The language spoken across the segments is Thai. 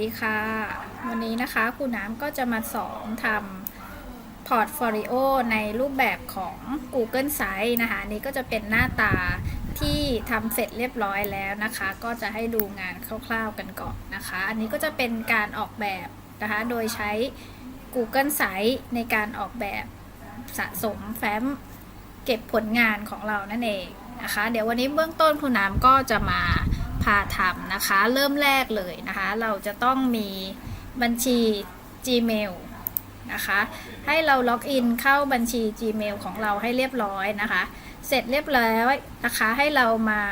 ดีค่ะ วันนี้นะคะครูน้ำก็จะมาสอนทำพอร์ตโฟลิโอในรูปแบบของ Google Sites นะคะนี้ก็จะเป็นหน้าตาที่ทำเสร็จเรียบร้อยแล้วนะคะ ก็จะให้ดูงานคร่าวๆกันก่อนนะคะ อันนี้ก็จะเป็นการออกแบบนะคะ โดยใช้ Google Sites ในการออกแบบสะสมแฟ้มเก็บผลงานของเรานั่นเองนะคะ เดี๋ยววันนี้เบื้องต้นครูน้ำก็จะมา พาทำนะคะ เริ่มแรกเลยนะคะ เราจะต้องมีบัญชี Gmail นะคะ ให้เราล็อกอินเข้าบัญชี Gmail ของเราให้เรียบร้อยนะคะ เสร็จเรียบร้อยนะคะ ให้เรามา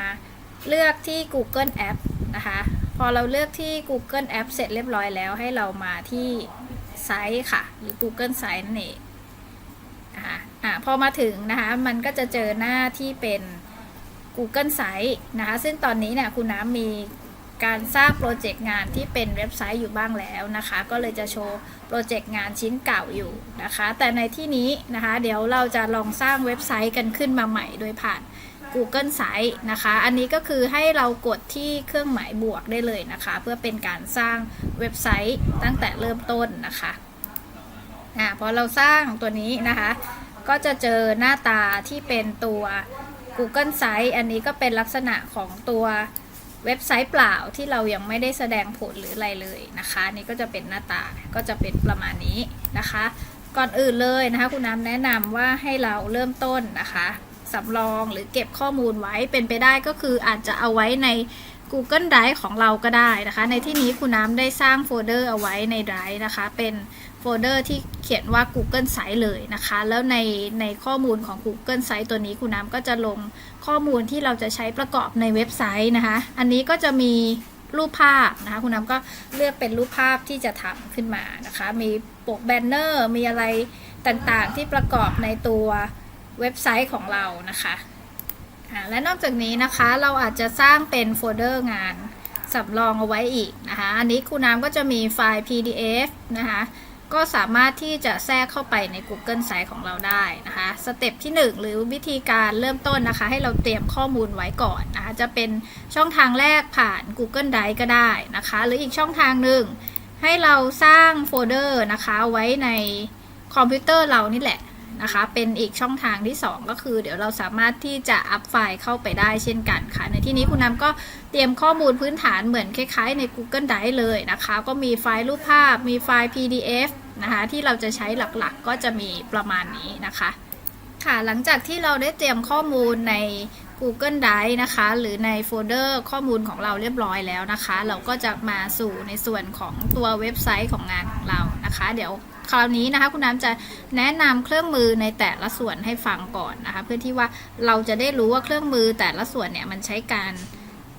เลือกที่ Google App นะคะ พอเราเลือกที่ Google App เสร็จเรียบร้อยแล้ว ให้เรามาที่ไซต์ค่ะ หรือ Google Site นั่นเองนะคะอะพอมาถึงนะคะ มันก็จะเจอหน้าที่เป็น Google Site นะคะ ซึ่งตอนนี้เนี่ยคุณน้ำมีการสร้างโปรเจกต์งานที่เป็นเว็บไซต์อยู่บ้างแล้วนะคะ ก็เลยจะโชว์โปรเจกต์งานชิ้นเก่าอยู่นะคะ แต่ในที่นี้นะคะ เดี๋ยวเราจะลองสร้างเว็บไซต์กันขึ้นมาใหม่โดยผ่าน Google Site นะคะ อันนี้ก็คือให้เรากดที่เครื่องหมายบวกได้เลยนะคะ เพื่อเป็นการสร้างเว็บไซต์ตั้งแต่เริ่มต้นนะคะอ่าพอเราสร้างตัวนี้นะคะ ก็จะเจอหน้าตาที่เป็นตัว Google Site อันนี้ก็เป็นลักษณะของตัวเว็บไซต์เปล่าที่เรายังไม่ได้แสดงผลหรืออะไรเลยนะคะนนี่ก็จะเป็นหน้าตาก็จะเป็นประมาณนี้นะคะ ก่อนอื่นเลยนะคะคุณน้ำแนะนำว่าให้เราเริ่มต้นนะคะสำรองหรือเก็บข้อมูลไว้เป็นไปได้ก็คืออาจจะเอาไว้ใน Google Drive ของเราก็ได้นะคะ ในที่นี้คุณน้ำได้สร้างโฟลเดอร์เอาไว้ใน Drive นะคะ เป็น โฟลเดอร์ที่เขียนว่า Google Site เลยนะคะ แล้วในในข้อมูลของ Google Site ตัวนี้คุณน้ำก็จะลงข้อมูลที่เราจะใช้ประกอบในเว็บไซต์นะคะ อันนี้ก็จะมีรูปภาพนะคะ คุณน้ำก็เลือกเป็นรูปภาพที่จะทำขึ้นมานะคะ มีปกแบนเนอร์ มีอะไรต่างๆที่ประกอบในตัวเว็บไซต์ของเรานะคะและนอกจากนี้นะคะเราอาจจะสร้างเป็นโฟลเดอร์งานสำรองเอาไว้อีกนะคะ อันนี้ครูน้ำก็จะมีไฟล์ PDF นะคะ ก็สามารถที่จะแทรกเข้าไปใน Google Site ของเราได้นะคะสเต็ปที่ 1 หรือวิธีการเริ่มต้นนะคะ ให้เราเตรียมข้อมูลไว้ก่อนนะคะจะเป็นช่องทางแรกผ่าน Google Drive ก็ได้นะคะ หรืออีกช่องทางหนึ่งให้เราสร้างโฟลเดอร์นะคะไว้ในคอมพิวเตอร์เรานี่แหละนะคะ เป็นอีกช่องทางที่ 2 ก็คือ เดี๋ยวเราสามารถที่จะอัพไฟล์เข้าไปได้เช่นกันค่ะ ในที่นี้คุณน้ำก็เตรียมข้อมูลพื้นฐานเหมือนคล้ายๆใน Google Drive เลยนะคะ ก็มีไฟล์รูปภาพ มีไฟล์ PDF นะคะที่เราจะใช้หลักๆก็จะมีประมาณนี้นะคะค่ะหลังจากที่เราได้เตรียมข้อมูลใน Google Drive นะคะ หรือในโฟลเดอร์ข้อมูลของเราเรียบร้อยแล้วนะคะ เราก็จะมาสู่ในส่วนของตัวเว็บไซต์ของงานของเรานะคะ เดี๋ยวคราวนี้นะคะคุณน้ำจะแนะนำเครื่องมือในแต่ละส่วนให้ฟังก่อนนะคะ เพื่อที่ว่าเราจะได้รู้ว่าเครื่องมือแต่ละส่วนเนี่ยมันใช้การ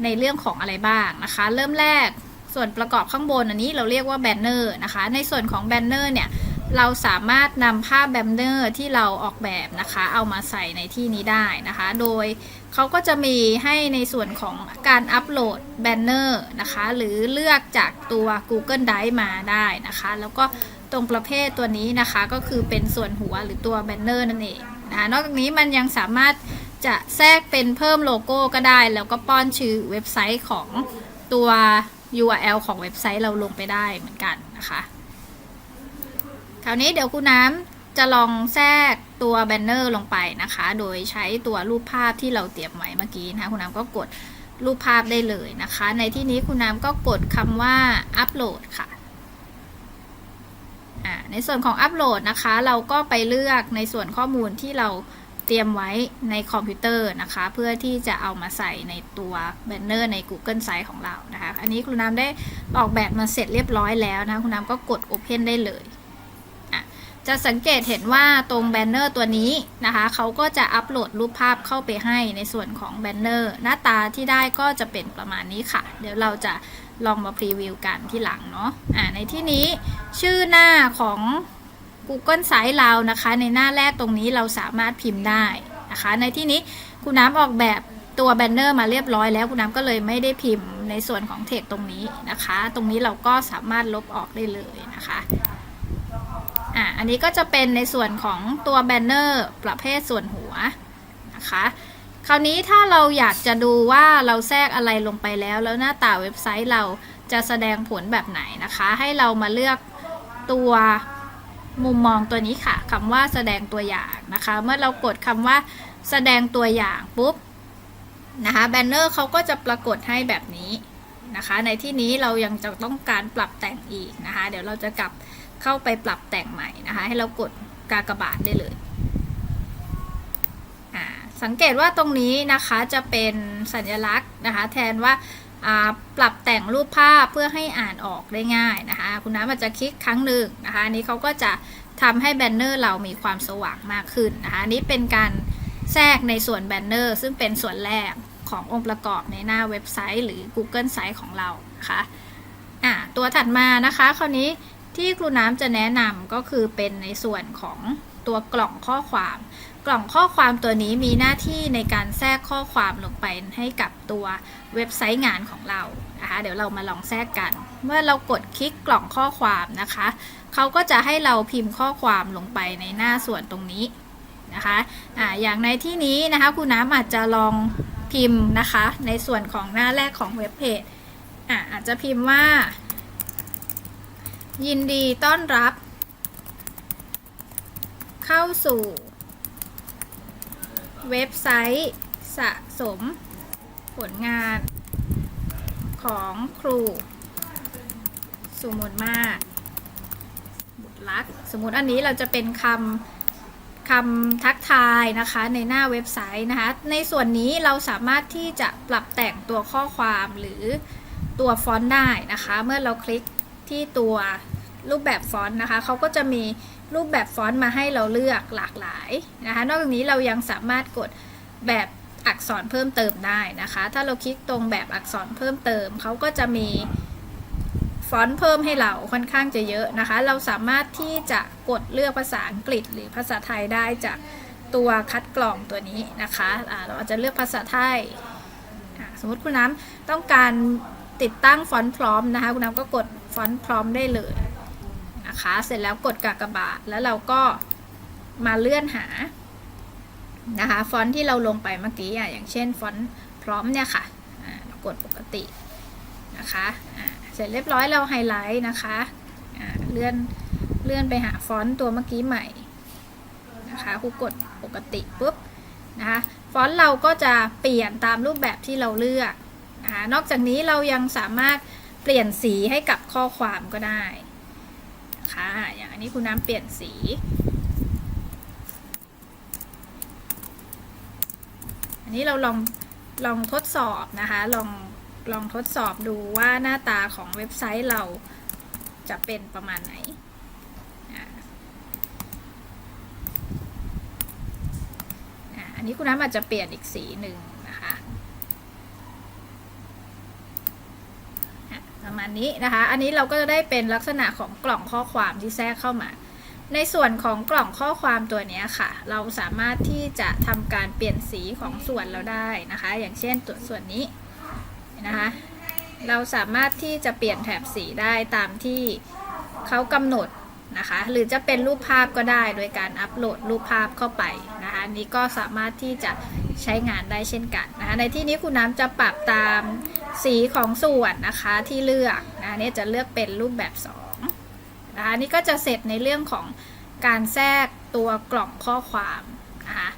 ในเรื่องของอะไรบ้างนะคะ เริ่มแรก ส่วนประกอบข้างบนอันนี้เราเรียกว่าแบนเนอร์นะคะ ในส่วนของแบนเนอร์เนี่ยเราสามารถนำภาพแบนเนอร์ที่เราออกแบบนะคะ เอามาใส่ในที่นี้ได้นะคะ โดยเขาก็จะมีให้ในส่วนของการอัปโหลดแบนเนอร์นะคะ หรือเลือกจากตัว Google Drive มาได้นะคะ แล้วก็ตรงประเภทตัวนี้นะคะก็คือเป็นส่วนหัวหรือตัวแบนเนอร์นั่นเองนะคะนอกจากนี้มันยังสามารถจะแทรกเป็นเพิ่มโลโก้ก็ได้ แล้วก็ป้อนชื่อเว็บไซต์ของตัว URL ของเว็บไซต์เราลงไปได้เหมือนกันนะคะคราวนี้เดี๋ยวคุณน้ำจะลองแทรกตัวแบนเนอร์ลงไปนะคะ โดยใช้ตัวรูปภาพที่เราเตรียมไว้เมื่อกี้นะคะคุณน้ำก็กดรูปภาพได้เลยนะคะ ในที่นี้คุณน้ำก็กดคำว่าอัปโหลดค่ะในส่วนของอัปโหลดนะคะ เราก็ไปเลือกในส่วนข้อมูลที่เรา เตรียมไว้ในคอมพิวเตอร์นะคะ เพื่อที่จะเอามาใส่ในตัวแบนเนอร์ใน Google Site ของเรานะคะ อันนี้คุณน้ำได้ออกแบบมาเสร็จเรียบร้อยแล้วนะคุณน้ำก็กด Open ได้เลยจะสังเกตเห็นว่าตรงแบนเนอร์ตัวนี้นะคะเขาก็จะอัปโหลดรูปภาพเข้าไปให้ในส่วนของแบนเนอร์หน้าตาที่ได้ก็จะเป็นประมาณนี้ค่ะ เดี๋ยวเราจะลองมาพรีวิวกันที่หลังเนาะอ่าในที่นี้ชื่อหน้าของ Google Site เรานะคะ ในหน้าแรกตรงนี้เราสามารถพิมพ์ได้นะคะ ในที่นี้คุณน้ำออกแบบตัวแบนเนอร์มาเรียบร้อยแล้วคุณน้ำก็เลยไม่ได้พิมพ์ในส่วนของเทคตรงนี้นะคะ ตรงนี้เราก็สามารถลบออกได้เลยนะคะอะอันนี้ก็จะเป็นในส่วนของตัวแบนเนอร์ประเภทส่วนหัวนะคะ คราวนี้ถ้าเราอยากจะดูว่าเราแทรกอะไรลงไปแล้ว แล้วหน้าตาเว็บไซต์เราจะแสดงผลแบบไหนนะคะ ให้เรามาเลือกตัว มุมมองตัวนี้ค่ะคำว่าแสดงตัวอย่างนะคะ เมื่อเรากดคำว่าแสดงตัวอย่างปุ๊บนะคะแบนเนอร์เขาก็จะปรากฏให้แบบนี้นะคะ ในที่นี้เรายังจะต้องการปรับแต่งอีกนะคะ เดี๋ยวเราจะกลับเข้าไปปรับแต่งใหม่นะคะ ให้เรากดกากบาทได้เลยอ่าสังเกตว่าตรงนี้นะคะจะเป็นสัญลักษณ์นะคะ แทนว่า ปรับแต่งรูปภาพเพื่อให้อ่านออกได้ง่ายนะคะ คุณน้ำอาจจะคลิกครั้งหนึ่งนะคะอันนี้เขาก็จะทำให้แบนเนอร์เรามีความสว่างมากขึ้นนะคะอันนี้เป็นการแทรกในส่วนแบนเนอร์ซึ่งเป็นส่วนแรกขององค์ประกอบในหน้าเว็บไซต์ หรือ Google Site ของเรานะคะอ่าตัวถัดมานะคะ คราวนี้ที่ครูน้ำจะแนะนำก็คือเป็นในส่วนของตัวกล่องข้อความ กล่องข้อความตัวนี้มีหน้าที่ในการแทรกข้อความลงไปให้กับตัวเว็บไซต์งานของเรานะคะเดี๋ยวเรามาลองแทรกกัน เมื่อเรากดคลิกกล่องข้อความนะคะเขาก็จะให้เราพิมพ์ข้อความลงไปในหน้าส่วนตรงนี้นะคะอ่าอย่างในที่นี้นะคะคุณน้ำอาจจะลองพิมพ์นะคะในส่วนของหน้าแรกของเว็บเพจอ่าอาจจะพิมพ์ว่า ยินดีต้อนรับ เข้าสู่ เว็บไซต์สะสมผลงานของครูสุมนมากบุตรลักษณ์สมมติอันนี้เราจะเป็นคำคำทักทายนะคะในหน้าเว็บไซต์นะคะ ในส่วนนี้เราสามารถที่จะปรับแต่งตัวข้อความหรือตัวฟอนต์ได้นะคะ เมื่อเราคลิกที่ตัวรูปแบบฟอนต์นะคะ เขาก็จะมี รูปแบบฟอนต์มาให้เราเลือกหลากหลายนะคะ นอกจากนี้เรายังสามารถกดแบบอักษรเพิ่มเติมได้นะคะ ถ้าเราคลิกตรงแบบอักษรเพิ่มเติม เขาก็จะมีฟอนต์เพิ่มให้เราค่อนข้างจะเยอะนะคะ เราสามารถที่จะกดเลือกภาษาอังกฤษหรือภาษาไทยได้จากตัวคัดกรองตัวนี้นะคะะเราอาจจะเลือกภาษาไทย สมมติคุณน้ำต้องการติดตั้งฟอนต์พร้อมนะคะ คุณน้ำก็กดฟอนต์พร้อมได้เลย นะคะ เสร็จแล้วกดกากบาทแล้วเราก็มาเลื่อนหานะคะฟอนต์ที่เราลงไปเมื่อกี้อะอย่างเช่นฟอนต์พร้อมเนี่ยค่ะะเรากดปกตินะคะะเสร็จเรียบร้อยเราไฮไลท์นะคะะเลื่อนเลื่อนไปหาฟอนต์ตัวเมื่อกี้ใหม่นะคะครูกดปกติปุ๊บนะคะฟอนต์เราก็จะเปลี่ยนตามรูปแบบที่เราเลือกนะคะนอกจากนี้เรายังสามารถเปลี่ยนสีให้กับข้อความก็ได้ คะอย่างอันนี้คุณน้ำเปลี่ยนสี อันนี้เราลองลองทดสอบนะคะ ลองลองทดสอบดูว่าหน้าตาของเว็บไซต์เราจะเป็นประมาณไหนอันนี้คุณน้ำอาจจะเปลี่ยนอีกสีหนึ่งนะคะอะ ประมาณนี้นะคะ อันนี้เราก็จะได้เป็นลักษณะของกล่องข้อความที่แทรกเข้ามา ในส่วนของกล่องข้อความตัวนี้ค่ะ เราสามารถที่จะทำการเปลี่ยนสีของส่วนเราได้นะคะ อย่างเช่นตัวส่วนนี้นะคะ เราสามารถที่จะเปลี่ยนแถบสีได้ตามที่เขากำหนดนะคะ หรือจะเป็นรูปภาพก็ได้โดยการอัปโหลดรูปภาพเข้าไปนะคะนนี้ก็สามารถที่จะใช้งานได้เช่นกันนะคะ ในที่นี้คุณน้ำจะปรับตาม สีของส่วนนะคะที่เลือกนะเนี่ยจะเลือกเป็นรูปแบบ2นะคะนี่ก็จะเสร็จในเรื่องของการแทรกตัวกล่องข้อความนะคะ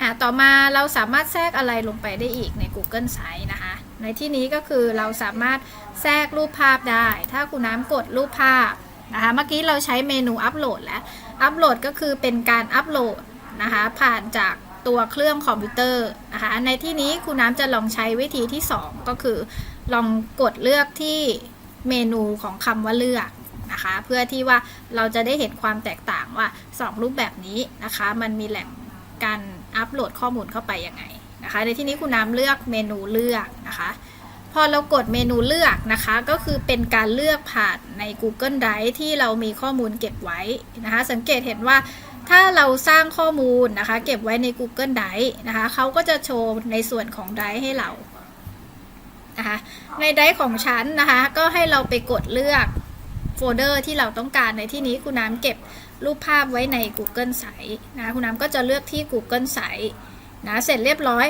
อะต่อมาเราสามารถแทรกอะไรลงไปได้อีกใน Google Site นะคะในที่นี้ก็คือเราสามารถแทรกรูปภาพได้ ถ้าคุณน้ำกดรูปภาพนะคะเมื่อกี้เราใช้เมนูอัปโหลดแล้วอัปโหลดก็คือเป็นการอัปโหลดนะคะผ่านจาก ตัวเครื่องคอมพิวเตอร์นะคะในที่นี้คุณน้ำจะลองใช้วิธีที่ 2 ก็คือ ลองกดเลือกที่เมนูของคำว่าเลือกนะคะเพื่อที่ว่าเราจะได้เห็นความแตกต่างว่า 2 รูปแบบนี้นะคะ มันมีแหล่งการอัปโหลดข้อมูลเข้าไปยังไงนะคะ ในที่นี้คุณน้ำเลือกเมนูเลือกนะคะ พอเรากดเมนูเลือกนะคะ ก็คือเป็นการเลือกผ่านใน Google Drive ที่เรามีข้อมูลเก็บไว้นะคะ สังเกตเห็นว่า ถ้าเราสร้างข้อมูลนะคะ เก็บไว้ใน Google Drive นะคะเขาก็จะโชว์ในส่วนของ Drive ให้เรานะคะใน Drive ของฉันนะคะ ก็ให้เราไปกดเลือกโฟลเดอร์ที่เราต้องการในที่นี้คุณน้ำเก็บรูปภาพไว้ใน Google Site นะคุณน้ำก็จะเลือกที่ Google Site นะเสร็จเรียบร้อย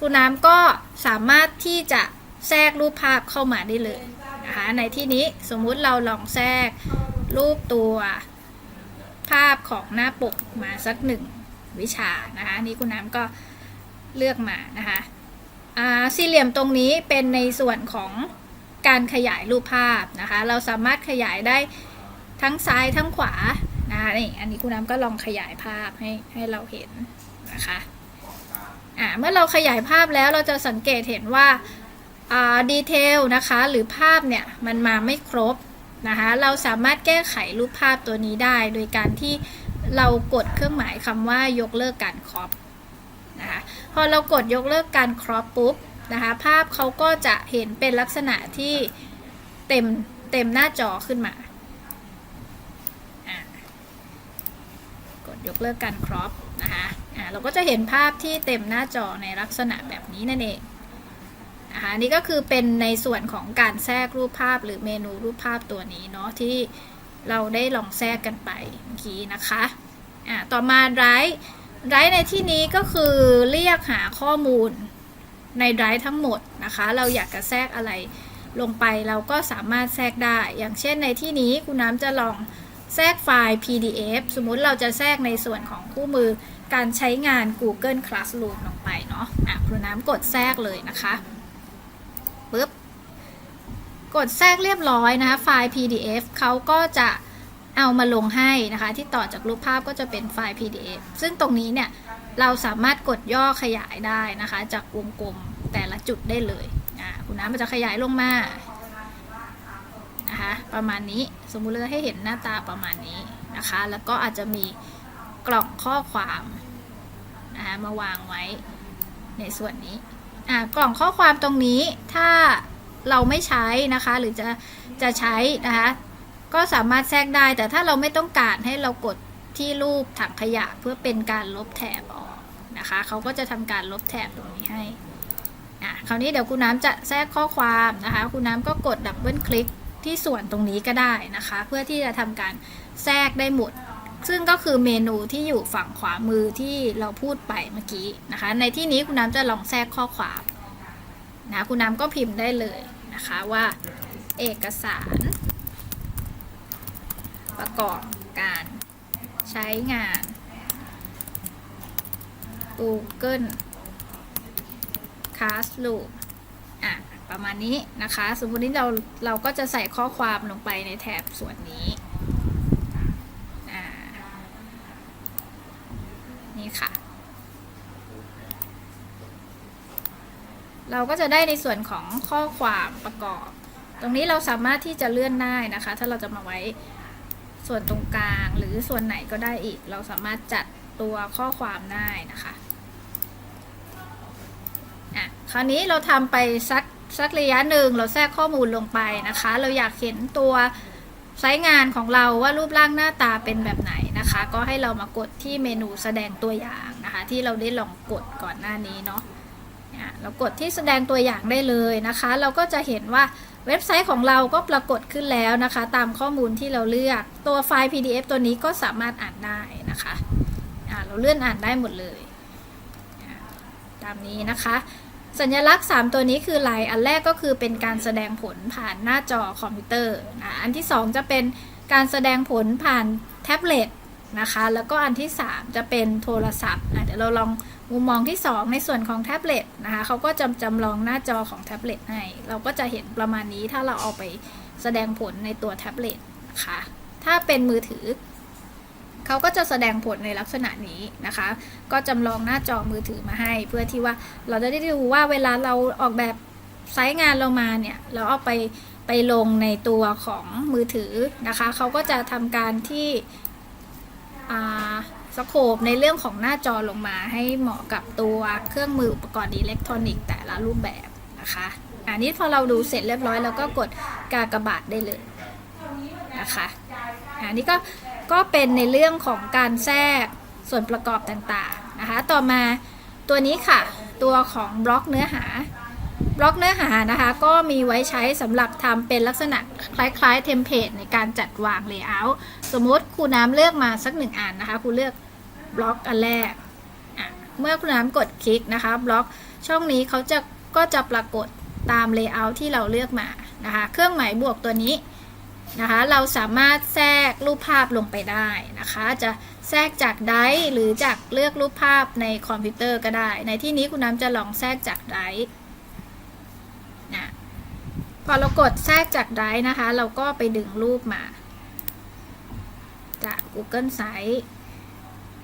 คุณน้ำก็สามารถที่จะแทรกรูปภาพเข้ามาได้เลยนะคะในที่นี้สมมุติเราลองแทรกรูปตัว ภาพของหน้าปกมาสักหนึ่งวิชานะคะนี่คุณน้ำก็เลือกมานะคะสี่เหลี่ยมตรงนี้เป็นในส่วนของการขยายรูปภาพนะคะ เราสามารถขยายได้ทั้งซ้ายทั้งขวานะคะนี่อันนี้คุณน้ำก็ลองขยายภาพให้ให้เราเห็นนะคะอ่าเมื่อเราขยายภาพแล้วเราจะสังเกตเห็นว่าดีเทลนะคะหรือภาพเนี่ยมันมาไม่ครบ นะคะเราสามารถแก้ไขรูปภาพตัวนี้ได้โดยการที่เรากดเครื่องหมายคำว่ายกเลิกการครอปนะคะพอเรากดยกเลิกการครอปปุ๊บนะคะภาพเขาก็จะเห็นเป็นลักษณะที่เต็มเต็มหน้าจอขึ้นมากดยกเลิกการครอปนะคะอะเราก็จะเห็นภาพที่เต็มหน้าจอในลักษณะแบบนี้นั่นเอง นะคะอันนี่ก็คือเป็นในส่วนของการแทรกรูปภาพหรือเมนูรูปภาพตัวนี้เนาะที่เราได้ลองแทรกกันไปเมื่อกี้นะคะอะต่อมาไดรฟ์ไดรฟ์ในที่นี้ก็คือเรียกหาข้อมูลในไดรฟ์ทั้งหมดนะคะ เราอยากจะแทรกอะไรลงไปเราก็สามารถแทรกได้ อย่างเช่นในที่นี้คุณน้ำจะลองแทรกไฟล์ PDF สมมุติเราจะแทรกในส่วนของคู่มือการใช้งาน Google Classroom ลงไปเนาะอะคุณน้ำกดแทรกเลยนะคะ ปึ๊บ กดแทรกเรียบร้อยนะคะ ไฟล์ PDF เขาก็จะเอามาลงให้นะคะ ที่ต่อจากรูปภาพก็จะเป็นไฟล์ PDF ซึ่งตรงนี้เนี่ย เราสามารถกดย่อขยายได้นะคะ จากวงกลมแต่ละจุดได้เลยอ่าคุณน้ำมันจะขยายลงมานะคะประมาณนี้สมมุติเราให้เห็นหน้าตาประมาณนี้นะคะ แล้วก็อาจจะมีกล่องข้อความนะคะมาวางไว้ในส่วนนี้ อ่ากล่องข้อความตรงนี้ถ้าเราไม่ใช้นะคะ หรือจะจะใช้นะคะ ก็สามารถแทรกได้แต่ถ้าเราไม่ต้องการให้เรากดที่รูปถังขยะเพื่อเป็นการลบแถบออกนะคะเขาก็จะทำการลบแถบตรงนี้ให้อะคราวนี้เดี๋ยวคุณน้ำจะแทรกข้อความนะคะ คุณน้ำก็กดดับเบิลคลิกที่ส่วนตรงนี้ก็ได้นะคะ เพื่อที่จะทำการแทรกได้หมด ซึ่งก็คือเมนูที่อยู่ฝั่งขวามือที่เราพูดไปเมื่อกี้นะคะ ในที่นี้คุณน้ำจะลองแทรกข้อความนะคุณน้ำก็พิมพ์ได้เลยนะคะว่า เอกสาร ประกอบการใช้งาน Google Classroom อะประมาณนี้นะคะ สมมตินี้เราเราก็จะใส่ข้อความลงไปในแถบส่วนนี้อ่านี่ค่ะ เราก็จะได้ในส่วนของข้อความประกอบ ตรงนี้เราสามารถที่จะเลื่อนได้นะคะ ถ้าเราจะมาไว้ส่วนตรงกลางหรือส่วนไหนก็ได้อีก เราสามารถจัดตัวข้อความได้นะคะอะคราวนี้เราทำไปสักสักระยะหนึ่งเราแทรกข้อมูลลงไปนะคะ เราอยากเห็นตัวไซต์งานของเราว่ารูปร่างหน้าตาเป็นแบบไหนนะคะ ก็ให้เรามากดที่เมนูแสดงตัวอย่างนะคะ ที่เราได้ลองกดก่อนหน้านี้เนาะอะ เรากดที่แสดงตัวอย่างได้เลยนะคะ เราก็จะเห็นว่าเว็บไซต์ของเราก็ปรากฏขึ้นแล้วนะคะ ตามข้อมูลที่เราเลือก ตัวไฟล์ PDF ตัวนี้ก็สามารถอ่านได้นะคะะเราเลื่อนอ่านได้หมดเลย ตามนี้นะคะ สัญลักษณ์ 3 ตัวนี้คืออะไรอันแรกก็คือเป็นการแสดงผลผ่านหน้าจอคอมพิวเตอร์นะอันที่ 2 จะเป็นการแสดงผลผ่านแท็บเล็ตนะคะ แล้วก็อันที่ 3 จะเป็นโทรศัพท์เดี๋ยวเราลอง มุมมองที่ 2 ในส่วนของแท็บเล็ตนะคะเขาก็จะจำลองหน้าจอของแท็บเล็ตให้ เราก็จะเห็นประมาณนี้ถ้าเราเอาไปแสดงผลในตัวแท็บเล็ตนะคะถ้าเป็นมือถือ เขาก็จะแสดงผลในลักษณะนี้นะคะ ก็จำลองหน้าจอมือถือมาให้ เพื่อที่ว่าเราจะได้ดูว่าเวลาเราออกแบบไซต์งานเรามาเนี่ย เราเอาไปไปลงในตัวของมือถือนะคะ เขาก็จะทำการที่ สโคปในเรื่องของหน้าจอลงมาให้เหมาะกับตัวเครื่องมืออุปกรณ์อิเล็กทรอนิกส์แต่ละรูปแบบนะคะอันนี้พอเราดูเสร็จเรียบร้อยแล้วก็กดกากบาทได้เลยนะคะอันนี้ก็ก็เป็นในเรื่องของการแทรกส่วนประกอบต่างๆนะคะ ต่อมาตัวนี้ค่ะ ตัวของบล็อกเนื้อหา บล็อกเนื้อหานะคะ ก็มีไว้ใช้สำหรับทำเป็นลักษณะคล้ายๆเทมเพลตในการจัดวางเลเยอร์สมมติครูน้ำเลือกมาสักหนึ่งอันนะคะครูเลือก บล็อกอันแรก เมื่อครูน้ำกดคลิกนะคะบล็อกช่องนี้เขาจะก็จะปรากฏตามเลเยอร์ที่เราเลือกมานะคะ เครื่องหมายบวกตัวนี้นะคะ เราสามารถแทรกรูปภาพลงไปได้นะคะ จะแทรกจากไดร์หรือจากเลือกรูปภาพในคอมพิวเตอร์ก็ได้ ในที่นี้คุณน้ำจะลองแทรกจากไดร์นะพอเรากดแทรกจากไดร์นะคะ เราก็ไปดึงรูปมา จาก Google Sites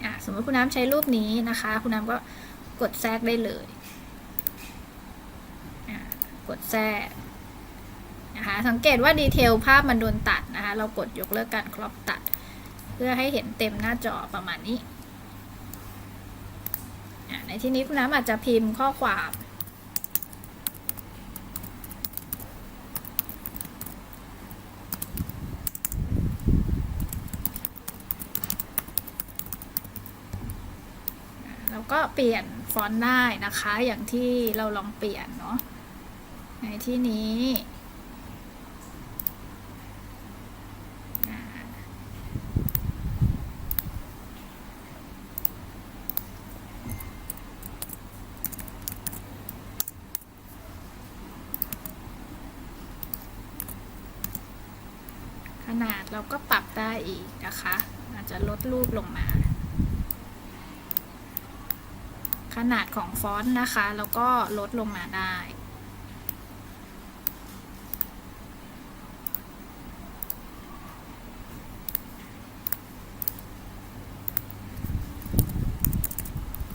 อะสมมติคุณน้ำใช้รูปนี้นะคะ คุณน้ำก็กดแทรกได้เลยกดแทรกนะคะสังเกตว่าดีเทลภาพมันโดนตัดนะคะเรากดยกเลิกการครอปตัด เพื่อให้เห็นเต็มหน้าจอประมาณนี้ในที่นี้คุณน้ำอาจจะพิมพ์ข้อความ แล้ว ก็เปลี่ยนฟอนต์ได้นะคะ อย่างที่เราลองเปลี่ยนเนาะในที่นี้ขนาดเราก็ปรับได้อีกนะคะ อาจจะลดรูปลงมา ขนาดของฟอนต์นะคะ แล้วก็ลดลงมาได้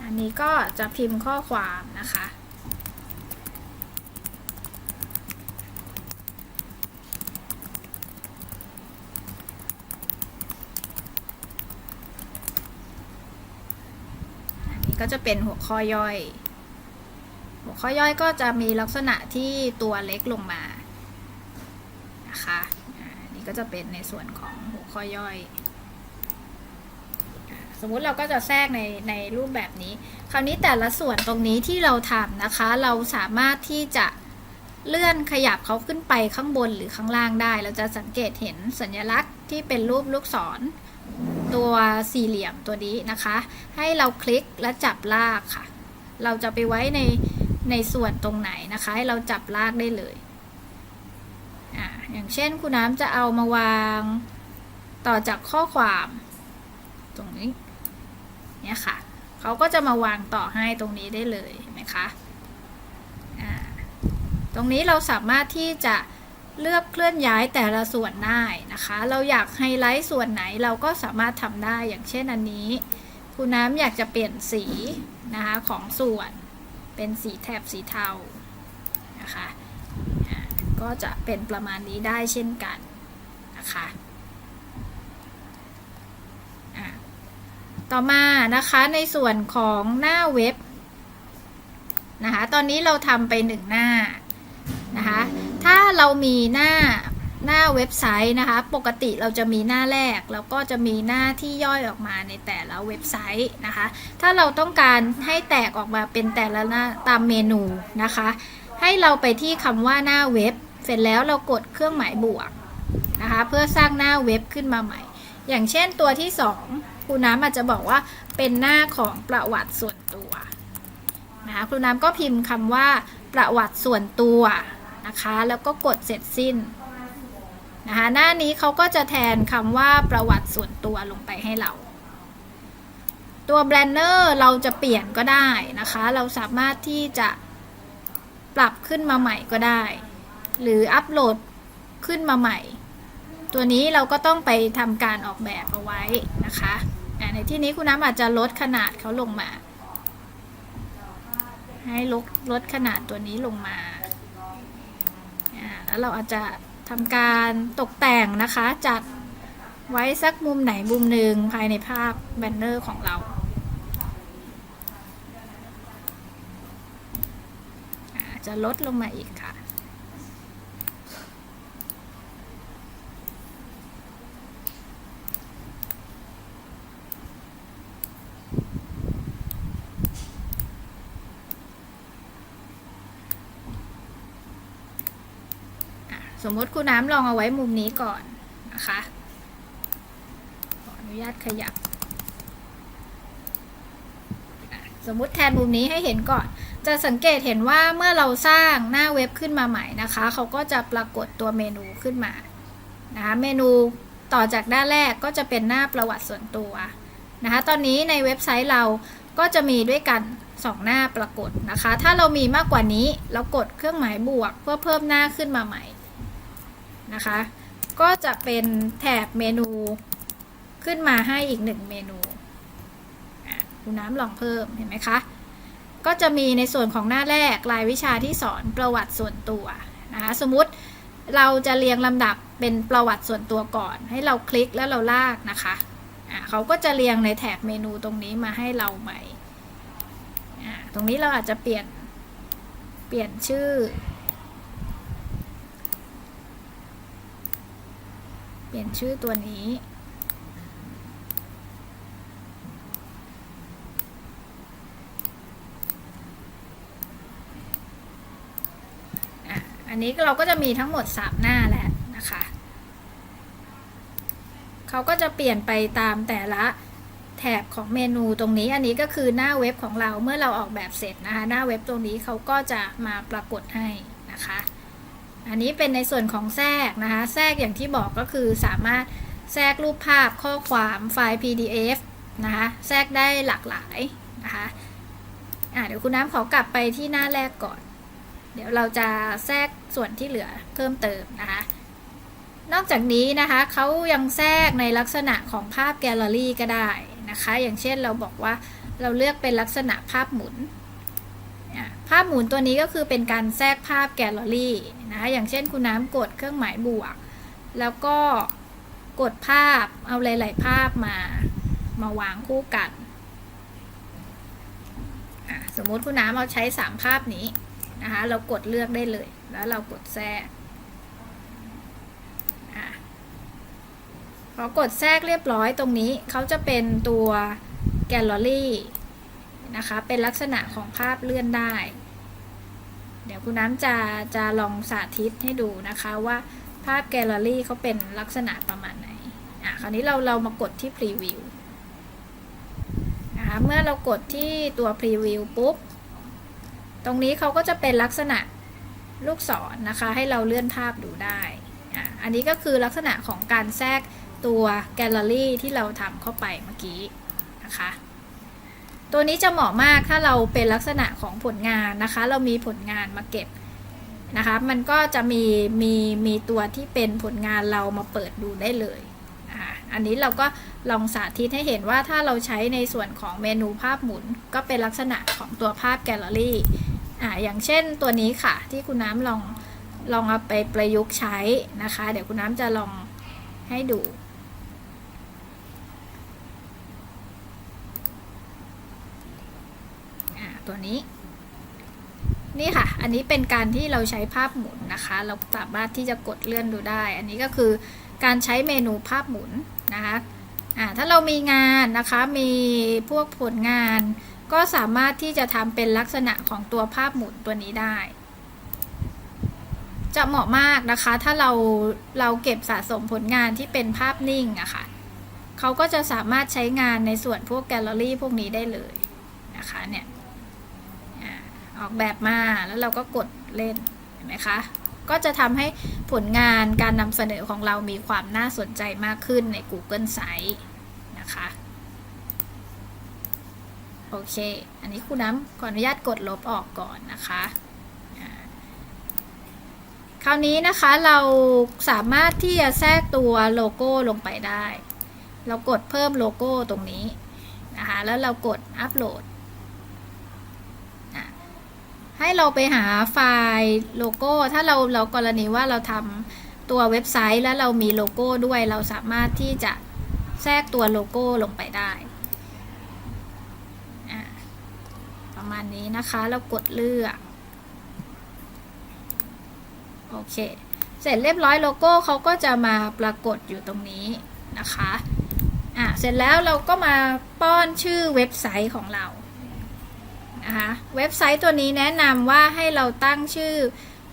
อันนี้ก็จะพิมพ์ข้อความนะคะ ก็จะเป็นหัวข้อย่อย หัวข้อย่อยก็จะมีลักษณะที่ตัวเล็กลงมานะคะอันนี้ก็จะเป็นในส่วนของหัวข้อย่อย สมมุติเราก็จะแทรกในในรูปแบบนี้ คราวนี้แต่ละส่วนตรงนี้ที่เราทำนะคะ เราสามารถที่จะเลื่อนขยับเขาขึ้นไปข้างบนหรือข้างล่างได้ เราจะสังเกตเห็นสัญลักษณ์ที่เป็นรูปลูกศร ตัวสี่เหลี่ยมตัวนี้นะคะ ให้เราคลิกและจับลากค่ะ เราจะไปไว้ในในส่วนตรงไหนนะคะ ให้เราจับลากได้เลยอ่าอย่างเช่นคุณน้ำจะเอามาวางต่อจากข้อความตรงนี้เนี่ยค่ะเขาก็จะมาวางต่อให้ตรงนี้ได้เลยเห็นไหมคะอ่าตรงนี้เราสามารถที่จะ เลือกเคลื่อนย้ายแต่ละส่วนได้นะคะ เราอยากไฮไลท์ส่วนไหนเราก็สามารถทำได้อย่างเช่นอันนี้คุณน้ำอยากจะเปลี่ยนสีนะคะของส่วนเป็นสีแถบสีเทานะคะก็จะเป็นประมาณนี้ได้เช่นกันนะคะต่อมานะคะในส่วนของหน้าเว็บนะคะตอนนี้เราทำไปหนึ่งหน้านะคะ ถ้าเรามีหน้าหน้าเว็บไซต์นะคะ ปกติเราจะมีหน้าแรก แล้วก็จะมีหน้าที่ย่อยออกมาในแต่ละเว็บไซต์นะคะ ถ้าเราต้องการให้แตกออกมาเป็นแต่ละหน้าตามเมนูนะคะ ให้เราไปที่คำว่าหน้าเว็บ เสร็จแล้วเรากดเครื่องหมายบวกนะคะ เพื่อสร้างหน้าเว็บขึ้นมาใหม่ อย่างเช่นตัวที่ 2ครูน้ำอาจจะบอกว่าเป็นหน้าของประวัติส่วนตัวนะคะครูน้ำก็พิมพ์คำว่าประวัติส่วนตัว นะคะ แล้วก็กดเสร็จสิ้นนะคะหน้านี้เขาก็จะแทนคำว่าประวัติส่วนตัวลงไปให้เรา ตัวแบรนเนอร์เราจะเปลี่ยนก็ได้นะคะ เราสามารถที่จะปรับขึ้นมาใหม่ก็ได้ หรืออัปโหลดขึ้นมาใหม่ ตัวนี้เราก็ต้องไปทำการออกแบบเอาไว้นะคะในที่นี้คุณน้ำอาจจะลดขนาดเขาลงมา ให้ลดลดขนาดตัวนี้ลงมา แล้วเราอาจจะทำการตกแต่งนะคะ จัดไว้สักมุมไหนมุมหนึ่งภายในภาพแบนเนอร์ของเราอ่าจะลดลงมาอีกค่ะ สมมติคุณน้ำลองเอาไว้มุมนี้ก่อนนะคะขออนุญาตขยับอะสมมติแทนมุมนี้ให้เห็นก่อน จะสังเกตเห็นว่าเมื่อเราสร้างหน้าเว็บขึ้นมาใหม่นะคะ เขาก็จะปรากฏตัวเมนูขึ้นมานะคะเมนูต่อจากด้านแรกก็จะเป็นหน้าประวัติส่วนตัวนะคะตอนนี้ในเว็บไซต์เราก็จะมีด้วยกัน 2 หน้าปรากฏนะคะ ถ้าเรามีมากกว่านี้เรากดเครื่องหมายบวกเพื่อเพิ่มหน้าขึ้นมาใหม่ นะคะ ก็จะเป็นแถบเมนูขึ้นมาให้อีกหนึ่งเมนูคุณน้ำลองเพิ่มเห็นไหมคะ ก็จะมีในส่วนของหน้าแรกรายวิชาที่สอนประวัติส่วนตัวนะคะสมมุติเราจะเรียงลำดับเป็นประวัติส่วนตัวก่อน ให้เราคลิกแล้วเราลากนะคะะเขาก็จะเรียงในแถบเมนูตรงนี้มาให้เราใหม่ ตรงนี้เราอาจจะเปลี่ยนเปลี่ยนชื่อ เป ลี่ยนชื่อตัวนี้อะอันนี้เราก็จะมีทั้งหมด 3 หน้าแหละนะคะ เขาก็จะเปลี่ยนไปตามแต่ละแถบของเมนูตรงนี้ อันนี้ก็คือหน้าเว็บของเราเมื่อเราออกแบบเสร็จนะคะ หน้าเว็บตรงนี้เขาก็จะมาปรากฏให้นะคะ อันนี้เป็นในส่วนของแทรกนะคะแทรกอย่างที่บอกก็คือสามารถแทรกรูปภาพข้อความไฟล์ PDF นะคะแทรกได้หลากหลายนะคะะเดี๋ยวคุณน้ำขอกลับไปที่หน้าแรกก่อน เดี๋ยวเราจะแทรกส่วนที่เหลือเพิ่มเติมนะคะนอกจากนี้นะคะเขายังแทรกในลักษณะของภาพแกลเลอรี่ก็ได้นะคะ อย่างเช่นเราบอกว่าเราเลือกเป็นลักษณะภาพหมุน ภาพหมุนตัวนี้ก็คือเป็นการแทรกภาพแกลเลอรี่นะคะอย่างเช่นคุณน้ำกดเครื่องหมายบวก แล้วก็กดภาพเอาหลาย ๆ ภาพมามาวางคู่กันสมมุติคุณน้ำเอาใช้ 3 ภาพนี้นะคะเรากดเลือกได้เลย แล้วเรากดแทรกพอกดแทรกเรียบร้อยตรงนี้เขาจะเป็นตัวแกลเลอรี่ นะคะ เป็นลักษณะของภาพเลื่อนได้ เดี๋ยวคุณน้ำจะจะลองสาธิตให้ดูนะคะว่าภาพแกลเลอรี่เขาเป็นลักษณะประมาณไหน อะ คราวนี้เราเรามากดที่พรีวิวนะคะ เมื่อเรากดที่ตัวพรีวิวปุ๊บ ตรงนี้เขาก็จะเป็นลักษณะลูกศรนนะคะ ให้เราเลื่อนภาพดูได้ อะ อันนี้ก็คือลักษณะของการแทรกตัวแกลเลอรี่ที่เราทำเข้าไปเมื่อกี้นะคะ ตัวนี้จะเหมาะมากถ้าเราเป็นลักษณะของผลงานนะคะ เรามีผลงานมาเก็บนะคะ มันก็จะมีมีมีตัวที่เป็นผลงานเรามาเปิดดูได้เลยนะคะอันนี้เราก็ลองสาธิตให้เห็นว่าถ้าเราใช้ในส่วนของเมนูภาพหมุน ก็เป็นลักษณะของตัวภาพแกลเลอรี่อ่าอย่างเช่นตัวนี้ค่ะ ที่คุณน้ำลองลองเอาไปประยุกต์ใช้นะคะ เดี๋ยวคุณน้ำจะลองให้ดู อ่า ตัวนี้ นี่ค่ะ อันนี้เป็นการที่เราใช้ภาพหมุนนะคะ เราสามารถที่จะกดเลื่อนดูได้ อันนี้ก็คือการใช้เมนูภาพหมุนนะคะอ่าถ้าเรามีงานนะคะ มีพวกผลงาน ก็สามารถที่จะทำเป็นลักษณะของตัวภาพหมุนตัวนี้ได้จะเหมาะมากนะคะ ถ้าเราเราเก็บสะสมผลงานที่เป็นภาพนิ่งอะคะ่ะเขาก็จะสามารถใช้งานในส่วนพวกแกลเลอรี่พวกนี้ได้เลยนะคะเนี่ย ออกแบบมาแล้วเราก็กดเล่นเห็นไหมคะก็จะทำให้ผลงานการนำเสนอของเรามีความน่าสนใจมากขึ้นใน Google Site นะคะโอเค อันนี้คุณน้ำขออนุญาตกดลบออกก่อนนะคะคราวนี้นะคะเราสามารถที่จะแทรกตัวโลโก้ลงไปได้ เรากดเพิ่มโลโก้ตรงนี้นะคะแล้วเรากดอัปโหลด ให้เราไปหาไฟล์โลโก้ ถ้าเราเรากรณีว่าเราทำตัวเว็บไซต์แล้วเรามีโลโก้ด้วยเราสามารถที่จะแทรกตัวโลโก้ลงไปได้ประมาณนี้นะคะเรากดเลือกโอเค เสร็จเรียบร้อยโลโก้เขาก็จะมาปรากฏอยู่ตรงนี้นะคะ อ่าเสร็จแล้วเราก็มาป้อนชื่อเว็บไซต์ของเรา นะคะเว็บไซต์ตัวนี้แนะนำว่าให้เราตั้งชื่อ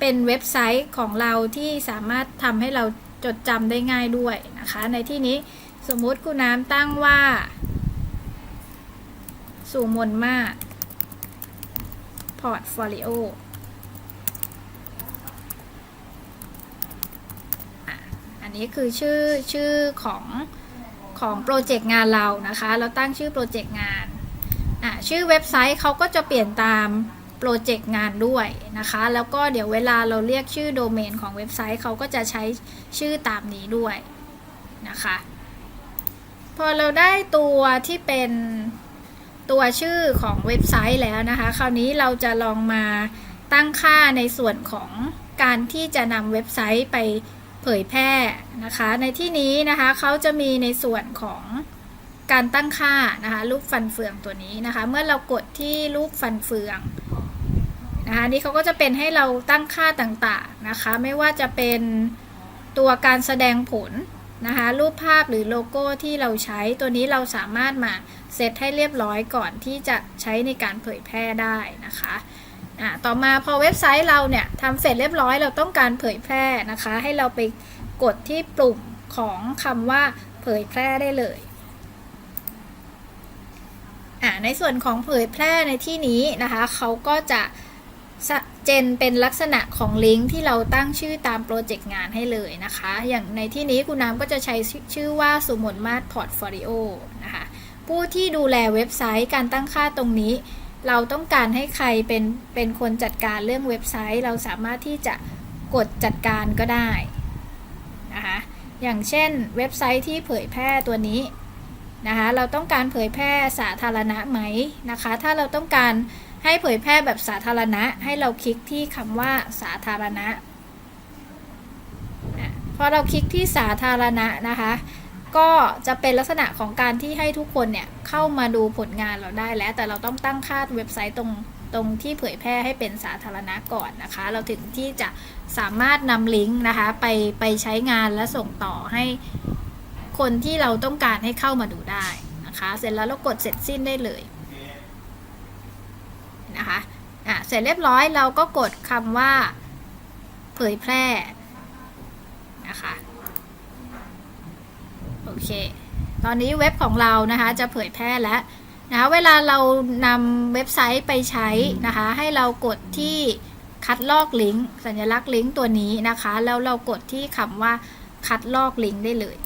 เป็นเว็บไซต์ของเราที่สามารถทำให้เราจดจำได้ง่ายด้วยนะคะ ในที่นี้สมมุติคุณน้ำตั้งว่า สู่มนมาศ Portfolio อะอันนี้คือชื่อชื่อของของโปรเจกต์งานเรานะคะ เราตั้งชื่อโปรเจกต์งาน อะชื่อเว็บไซต์เขาก็จะเปลี่ยนตามโปรเจกต์งานด้วยนะคะ แล้วก็เดี๋ยวเวลาเราเรียกชื่อโดเมนของเว็บไซต์เขาก็จะใช้ชื่อตามนี้ด้วยนะคะ พอเราได้ตัวที่เป็นตัวชื่อของเว็บไซต์แล้วนะคะ คราวนี้เราจะลองมาตั้งค่าในส่วนของการที่จะนำเว็บไซต์ไปเผยแพร่นะคะ ในที่นี้นะคะเขาจะมีในส่วนของ การตั้งค่านะคะรูปฟันเฟืองตัวนี้นะคะ เมื่อเรากดที่รูปฟันเฟืองนะคะนี่เขาก็จะเป็นให้เราตั้งค่าต่างๆนะคะ ไม่ว่าจะเป็นตัวการแสดงผลนะคะรูปภาพหรือโลโก้ที่เราใช้ตัวนี้เราสามารถมาเซตให้เรียบร้อยก่อนที่จะใช้ในการเผยแพร่ได้นะคะอะต่อมาพอเว็บไซต์เราเนี่ยทำเสร็จเรียบร้อยเราต้องการเผยแพร่นะคะ ให้เราไปกดที่ปุ่มของคำว่าเผยแพร่ได้เลย ในส่วนของเผยแพร่ในที่นี้นะคะ เขาก็จะเจนเป็นลักษณะของลิงก์ที่เราตั้งชื่อตามโปรเจกต์งานให้เลยนะคะ อย่างในที่นี้คุณน้ำก็จะใช้ชื่อว่าสุมนมาศพอร์ตโฟลิโอนะคะ ผู้ที่ดูแลเว็บไซต์การตั้งค่าตรงนี้ เราต้องการให้ใครเป็นเป็นคนจัดการเรื่องเว็บไซต์ เราสามารถที่จะกดจัดการก็ได้นะคะ อย่างเช่นเว็บไซต์ที่เผยแพร่ตัวนี้ นะคะเราต้องการเผยแพร่สาธารณะไหมนะคะ ถ้าเราต้องการให้เผยแพร่แบบสาธารณะให้เราคลิกที่คำว่าสาธารณะพอเราคลิกที่สาธารณะนะคะ ก็จะเป็นลักษณะของการที่ให้ทุกคนเนี่ยเข้ามาดูผลงานเราได้แล้ว แต่เราต้องตั้งค่าเว็บไซต์ตรงตรงที่เผยแพร่ให้เป็นสาธารณะก่อนนะคะ เราถึงที่จะสามารถนำลิงก์นะคะไปไปใช้งานและส่งต่อให้ คนที่เราต้องการให้เข้ามาดูได้นะคะ เสร็จแล้วเรากดเสร็จสิ้นได้เลยนะคะอะเสร็จเรียบร้อยเราก็กดคำว่า เผยแพร่นะคะโอเค ตอนนี้เว็บของเรานะคะจะเผยแพร่แล้วนะคะเวลาเรานำเว็บไซต์ไปใช้นะคะ ให้เรากดที่คัดลอกลิงก์สัญลักษณ์ลิงก์ตัวนี้นะคะ แล้วเรากดที่คำว่าคัดลอกลิงก์ได้เลย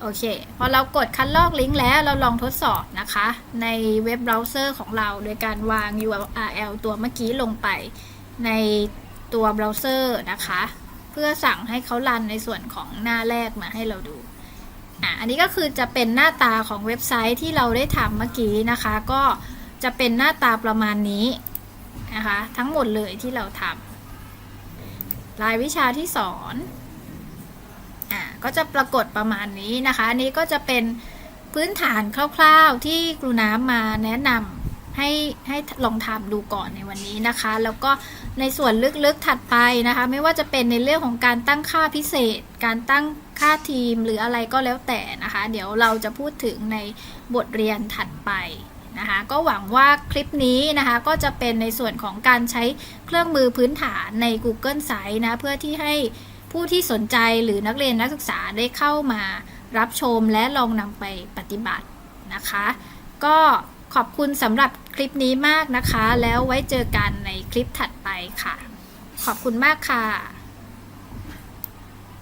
โอเค พอเรากดคัดลอกลิงก์แล้วเราลองทดสอบนะคะ ในเว็บเบราว์เซอร์ของเรา โดยการวาง URL ตัวเมื่อกี้ลงไปในตัวเบราว์เซอร์นะคะ เพื่อสั่งให้เขารันในส่วนของหน้าแรกมาให้เราดูอะอันนี้ก็คือจะเป็นหน้าตาของเว็บไซต์ที่เราได้ทำเมื่อกี้นะคะ ก็จะเป็นหน้าตาประมาณนี้นะคะ ทั้งหมดเลยที่เราทำรายวิชาที่สอน ก็จะปรากฏประมาณนี้นะคะอันนี้ก็จะเป็นพื้นฐานคร่าวๆ ที่ครูน้ำมาแนะนำให้ให้ลองทำดูก่อนในวันนี้นะคะ แล้วก็ในส่วนลึกๆถัดไปนะคะ ไม่ว่าจะเป็นในเรื่องของการตั้งค่าพิเศษ การตั้งค่าทีมหรืออะไรก็แล้วแต่นะคะ เดี๋ยวเราจะพูดถึงในบทเรียนถัดไปนะคะ ก็หวังว่าคลิปนี้นะคะ ก็จะเป็นในส่วนของการใช้เครื่องมือพื้นฐานใน Google Sites นะเพื่อที่ให้ ผู้ที่สนใจหรือนักเรียนนักศึกษาได้เข้ามารับชมและลองนำไปปฏิบัตินะคะ ก็ขอบคุณสำหรับคลิปนี้มากนะคะ แล้วไว้เจอกันในคลิปถัดไปค่ะ ขอบคุณมากค่ะ